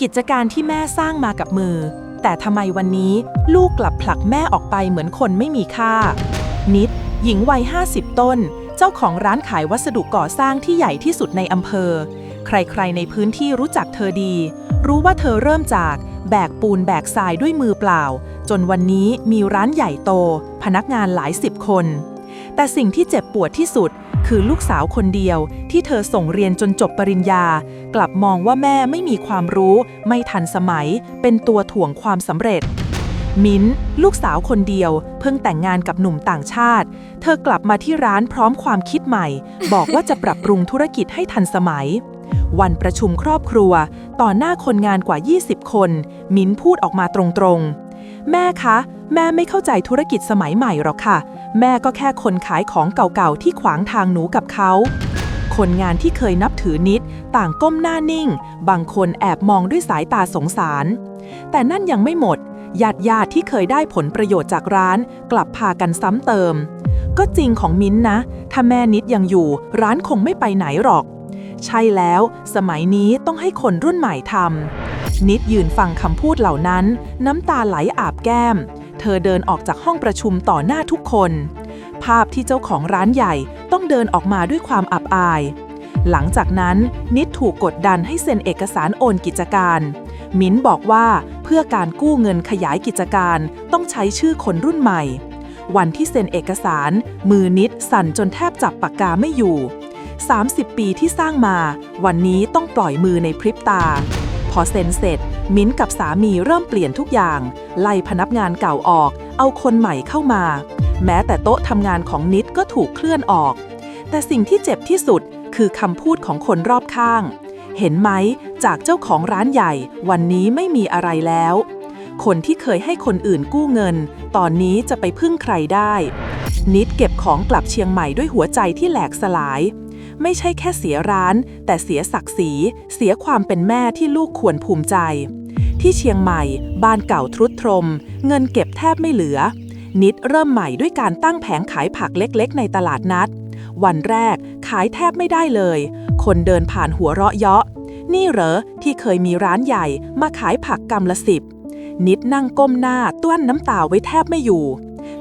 กิจการที่แม่สร้างมากับมือ แต่ทำไมวันนี้ลูกกลับผลักแม่ออกไปเหมือนคนไม่มีค่า นิด หญิงวัย 50 ต้น เจ้าของร้านขายวัสดุก่อสร้างที่ใหญ่ที่สุดในอำเภอ ใครๆในพื้นที่รู้จักเธอดี รู้ว่าเธอเริ่มจากแบกปูนแบกทรายด้วยมือเปล่า จนวันนี้มีร้านใหญ่โต พนักงานหลายสิบคน แต่สิ่งที่เจ็บปวดที่สุด คือลูกสาวคนเดียว ที่เธอส่งเรียนจนจบปริญญา กลับมองว่าแม่ไม่มีความรู้ ไม่ทันสมัย เป็นตัวถ่วงความสำเร็จ มิ้น ลูกสาวคนเดียว เพิ่งแต่งงานกับหนุ่มต่างชาติ เธอกลับมาที่ร้านพร้อมความคิดใหม่ บอกว่าจะปรับปรุงธุรกิจให้ทันสมัย วันประชุมครอบครัว ต่อหน้าคนงานกว่า 20 คน มิ้นพูดออกมาตรงๆ แม่คะ แม่ไม่เข้าใจธุรกิจสมัยใหม่หรอกค่ะ แม่ก็แค่คนขายของเก่าๆที่ขวางทางหนูกับเขา คนงานที่เคยนับถือนิด ต่างก้มหน้านิ่ง บางคนแอบมองด้วยสายตาสงสาร แต่นั่นยังไม่หมดญาติญาติที่เคยได้ผลประโยชน์จากร้าน กลับพากันซ้ำเติม ก็จริงของมิ้นนะ ถ้าแม่นิดยังอยู่ ร้านคงไม่ไปไหนหรอก ใช่แล้ว สมัยนี้ต้องให้คนรุ่นใหม่ทำนิดยืนฟังคำพูดเหล่านั้น น้ำตาไหลอาบแก้ม เธอเดินออกจากห้องประชุมต่อหน้าทุกคน ภาพที่เจ้าของร้านใหญ่ต้องเดินออกมาด้วยความอับอาย หลังจากนั้นนิดถูกกดดันให้เซ็นเอกสารโอนกิจการ มิ้นบอกว่าเพื่อการกู้เงินขยายกิจการต้องใช้ชื่อคนรุ่นใหม่ วันที่เซ็นเอกสาร มือนิดสั่นจนแทบจับปากกาไม่อยู่ 30 ปีที่สร้างมา วันนี้ต้องปล่อยมือในพริบตา พอเซ็นเสร็จ มิ้นกับสามีเริ่มเปลี่ยนทุกอย่าง ไล่พนักงานเก่าออก เอาคนใหม่เข้ามา แม้แต่โต๊ะทำงานของนิดก็ถูกเคลื่อนออก แต่สิ่งที่เจ็บที่สุดคือคำพูดของคนรอบข้าง เห็นไหมจากเจ้าของร้านใหญ่ วันนี้ไม่มีอะไรแล้ว คนที่เคยให้คนอื่นกู้เงิน ตอนนี้จะไปพึ่งใครได้ นิดเก็บของกลับเชียงใหม่ด้วยหัวใจที่แหลกสลายไม่ใช่แค่เสียร้าน แต่เสียศักดิ์ศรี เสียความเป็นแม่ที่ลูกควรภูมิใจ ที่เชียงใหม่ บ้านเก่าทรุดโทรม เงินเก็บแทบไม่เหลือ นิดเริ่มใหม่ด้วยการตั้งแผงขายผักเล็กๆ ในตลาดนัด วันแรกขายแทบไม่ได้เลย คนเดินผ่านหัวเราะเยาะ นี่เหรอที่เคยมีร้านใหญ่มาขายผักกำละสิบ นิดนั่งก้มหน้าต้วนน้ำตาไว้แทบไม่อยู่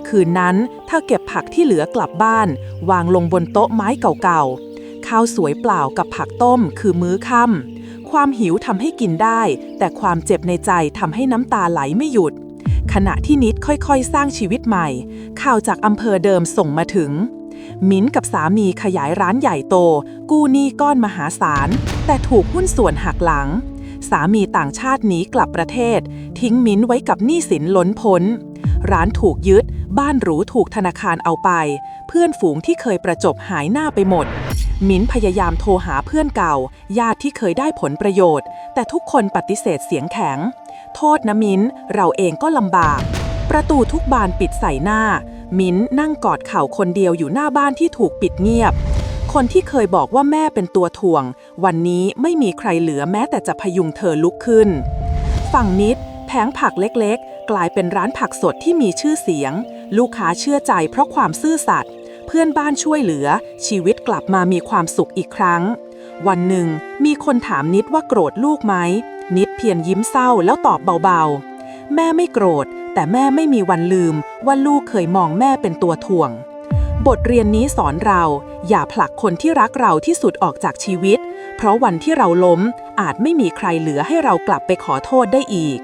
คืนนั้นเธอเก็บผักที่เหลือกลับบ้าน วางลงบนโต๊ะไม้เก่าๆข้าวสวยเปล่ากับผักต้มคือมื้อค่ำ ความหิวทำให้กินได้ แต่ความเจ็บในใจทำให้น้ำตาไหลไม่หยุด ขณะที่นิดค่อยๆ สร้างชีวิตใหม่ ข่าวจากอำเภอเดิมส่งมาถึง มิ้นกับสามีขยายร้านใหญ่โต กู้หนี้ก้อนมหาศาล แต่ถูกหุ้นส่วนหักหลัง สามีต่างชาติหนีกลับประเทศ ทิ้งมิ้นไว้กับหนี้สินล้นพ้น ร้านถูกยึด บ้านหรูถูกธนาคารเอาไป เพื่อนฝูงที่เคยประจบหายหน้าไปหมด มิ้นพยายามโทรหาเพื่อนเก่า ญาติที่เคยได้ผลประโยชน์ แต่ทุกคนปฏิเสธเสียงแข็ง โทษนะมิ้น เราเองก็ลำบาก ประตูทุกบานปิดใส่หน้า มิ้นนั่งกอดเข่าคนเดียวอยู่หน้าบ้านที่ถูกปิดเงียบ คนที่เคยบอกว่าแม่เป็นตัวถ่วง วันนี้ไม่มีใครเหลือแม้แต่จะพยุงเธอลุกขึ้น ฝั่งนิดแผงผักเล็กๆ กลายเป็นร้านผักสดที่มีชื่อเสียง ลูกค้าเชื่อใจเพราะความซื่อสัตย์เพื่อนบ้านช่วยเหลือ ชีวิตกลับมามีความสุขอีกครั้ง วันหนึ่ง มีคนถามนิดว่าโกรธลูกไหม นิดเพียงยิ้มเศร้าแล้วตอบเบาๆ แม่ไม่โกรธ แต่แม่ไม่มีวันลืม ว่าลูกเคยมองแม่เป็นตัวถ่วง บทเรียนนี้สอนเรา อย่าผลักคนที่รักเราที่สุดออกจากชีวิต เพราะวันที่เราล้มอาจไม่มีใครเหลือให้เรากลับไปขอโทษได้อีก